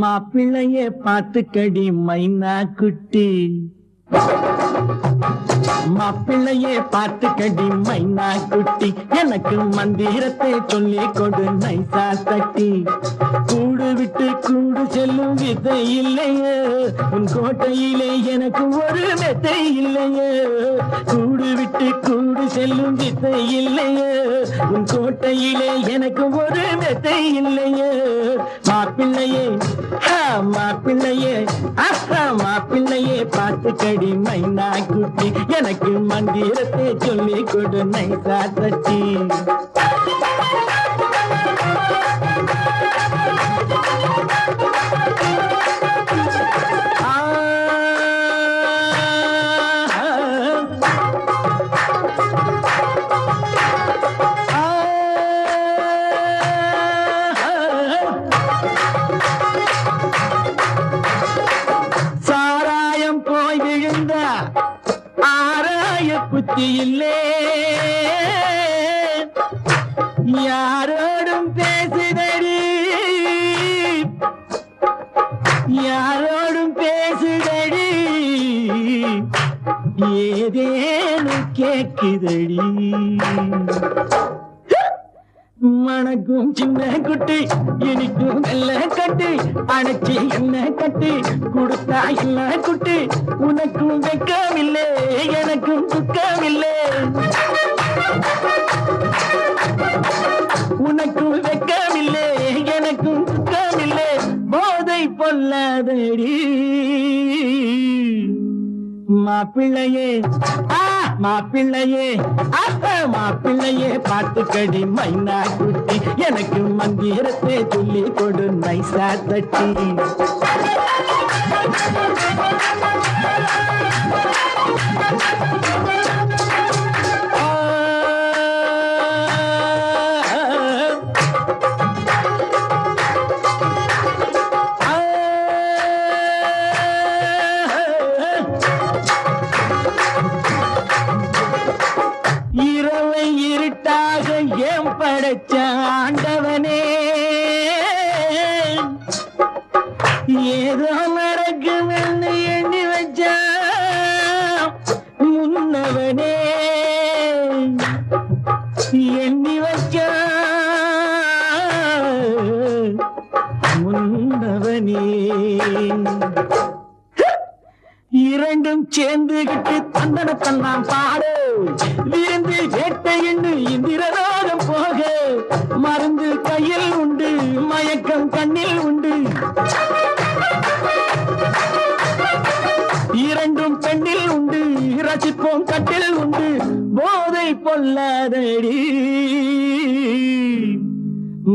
மாப்பிள்ளைய பார்த்துக்கடி மைனா குட்டி. மாப்பிள்ளையே பார்த்து கடி மைனா குட்டி. எனக்கு மந்திரத்தை சொல்லி கொடு நைசா தட்டி கூடு விட்டு கூடு செல்லும் விதை இல்லையே. உன் கோட்டையிலே எனக்கு ஒரு மெத்தை இல்லையே. கூடு விட்டு கூடு செல்லும் விதை இல்லையே. உன் கோட்டையிலே எனக்கு ஒரு மெத்தை இல்லையே. மாப்பிள்ளையே ஹா, மாப்பிள்ளையே அஹா மாப்பிள்ளையே பார்த்து கடி மைனா குட்டி. எனக்கு மந்திரத்தை சொல்லி கொடு நைசா தட்டி ஆராய புத்தி இல்லே யாரோடும் பேசுதடி. யாரோடும் பேசுதடி. ஏதேனும் கேட்குதடி. மணக்கும் சின்ன குட்டி இனிக்கும் நல்ல கட்டி. அணைச்சி என்ன கட்டி? கொடுத்தா என்ன குட்டி? உனக்கும் வெக்கமில்லை எனக்கும் துக்கமில்லை. உனக்கும் வெக்கமில்லை எனக்கும் துக்கமில்லை. போதை பொல்லாதடி. மாப்பிள்ளையே ஆ மாப்பிள்ளையே ஆஹா மாப்பிள்ளையே பார்த்துக்கடி மைனா குட்டி. எனக்கு மந்திரத்தை சொல்லி கொடு நைசா தட்டி. ஏன் படைச்ச ஆண்டவனே? ஏதோ நடக்குமென்னு எண்ணி வச்ச முன்னவனே. எண்ணி வச்ச முன்னவனே. இரண்டும் சேர்ந்துகிட்டு தந்தனத்தன் நாம் பாடு. விருந்து வேட்டை என்று இந்திரலோகம் மருந்து கையில் உண்டு மயக்கம் கண்ணில் உண்டு. இரண்டும் பெண்ணில் உண்டு ரசிப்போம் கட்டில் உண்டு. போதை பொல்லாதடி.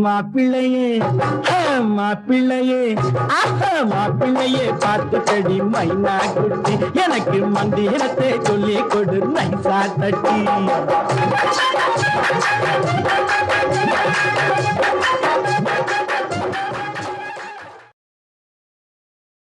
மாப்பிள்ளையே மாப்பிள்ளையே ஆஹா மாப்பிள்ளையே பார்த்துக்கடி மைனா குட்டி. எனக்கு மந்திரத்தை சொல்லி கொடு நைசா தட்டி. Thank you.